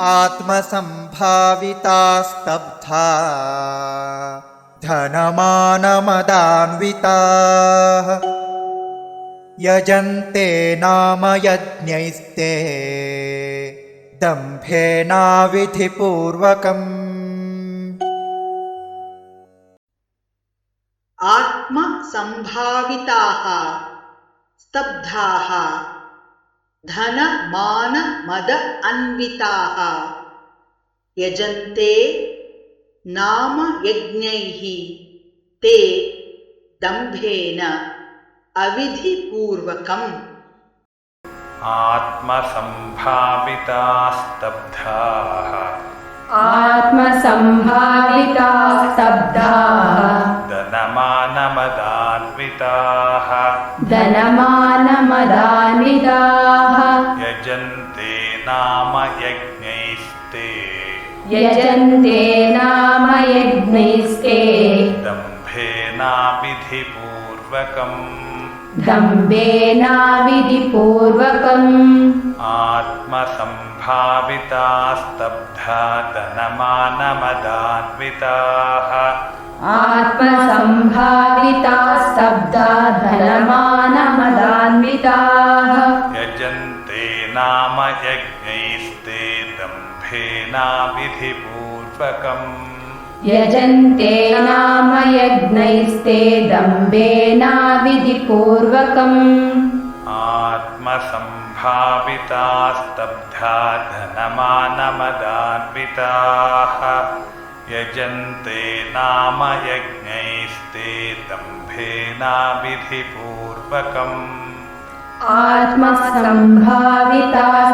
आत्मसम्भाविता स्तब्धा धनमानमदान्विताः। यजन्ते नाम यज्ञैस्ते दम्भेनाविधिपूर्वकम् आत्मसम्भाविताः स्तब्धाः धनमानमद अन्विताः। यजन्ते नाम यज्ञैः। ते दम्भेन अविधिपूर्वकम्। आत्मसम्भावितास्तब्धाः। आत्मसम्भाविता स्तब्धाः दनमानमदान्विताः धनमानमदान्विताः यजन्ते नाम यज्ञैस्ते। यजन्ते नाम यज्ञैस्ते। दम्भेनाविधिपूर्वकम् दम्भेनाविधिपूर्वकम् आत्मसम्भावितास्तब्धा दनमानमदान्विताः आत्मसम्भाविता स्तब्धा धनमानमदान्विताः यजन्ते नाम यज्ञैस्ते दम्भेनाविधिपूर्वकम् यजन्ते नाम यज्ञैस्ते दम्भेनाविधिपूर्वकम् आत्मसम्भावितास्तब्धा धनमानमदान्विताः। यजन्ते नाम यज्ञैस्ते दम्भेनाविधिपूर्वकम् आत्मसम्भाविता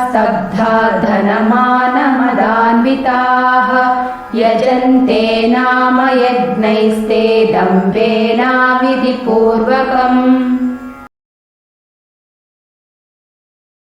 स्तब्धा धनमानमदान्विताः यजन्ते नाम यज्ञैस्ते दम्भेनाविधिपूर्वकम्